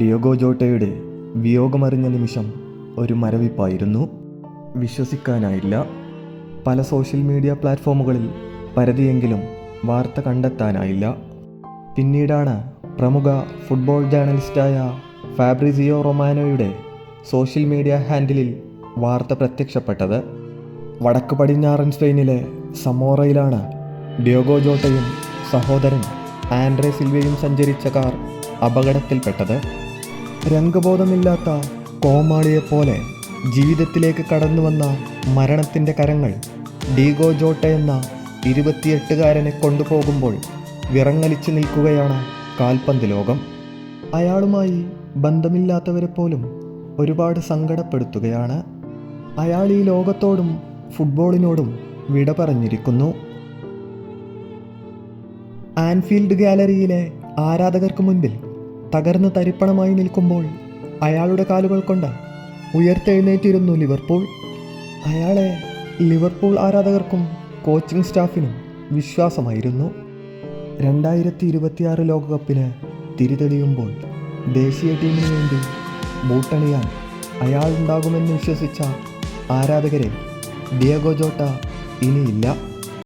Diogo ജോട്ടയുടെ വിയോഗമറിഞ്ഞ നിമിഷം ഒരു മരവിപ്പായിരുന്നു. വിശ്വസിക്കാനായില്ല. പല സോഷ്യൽ മീഡിയ പ്ലാറ്റ്ഫോമുകളിൽ പരതിയെങ്കിലും വാർത്ത കണ്ടെത്താനായില്ല. പിന്നീടാണ് പ്രമുഖ ഫുട്ബോൾ ജേർണലിസ്റ്റായ ഫാബ്രിസിയോ റൊമാനോയുടെ സോഷ്യൽ മീഡിയ ഹാൻഡിലിൽ വാർത്ത പ്രത്യക്ഷപ്പെട്ടത്. വടക്ക് പടിഞ്ഞാറൻ സ്പെയിനിലെ സമോറയിലാണ് ഡിയോഗോ ജോട്ടയും സഹോദരൻ ആൻഡ്രേ സിൽവയും സഞ്ചരിച്ച കാർ അപകടത്തിൽപ്പെട്ടത്. രംഗബോധമില്ലാത്ത കോമാളിയെപ്പോലെ ജീവിതത്തിലേക്ക് കടന്നു വന്ന മരണത്തിന്റെ കരങ്ങൾ ഡീഗോ ജോട്ട എന്ന ഇരുപത്തിയെട്ടുകാരനെ കൊണ്ടുപോകുമ്പോൾ വിറങ്ങലിച്ചു നിൽക്കുകയാണ് കാൽപന്ത് ലോകം. അയാളുമായി ബന്ധമില്ലാത്തവരെ പോലും ഒരുപാട് സങ്കടപ്പെടുത്തുകയാണ്. അയാൾ ഈ ലോകത്തോടും ഫുട്ബോളിനോടും വിട പറഞ്ഞിരിക്കുന്നു. ആൻഫീൽഡ് ഗാലറിയിലെ ആരാധകർക്ക് മുൻപിൽ തകർന്ന് തരിപ്പണമായി നിൽക്കുമ്പോൾ അയാളുടെ കാലുകൾ കൊണ്ട് ഉയർത്തെഴുന്നേറ്റിരുന്നു ലിവർപൂൾ. അയാളെ ലിവർപൂൾ ആരാധകർക്കും കോച്ചിങ് സ്റ്റാഫിനും വിശ്വാസമായിരുന്നു. രണ്ടായിരത്തി ഇരുപത്തിയാറ് ലോകകപ്പിന് തിരിതെളിയുമ്പോൾ ദേശീയ ടീമിന് വേണ്ടി ബൂട്ടണിയാൻ അയാളുണ്ടാകുമെന്ന് വിശ്വസിച്ച ആരാധകരെ ഡിയഗോ ജോട്ട ഇനിയില്ല.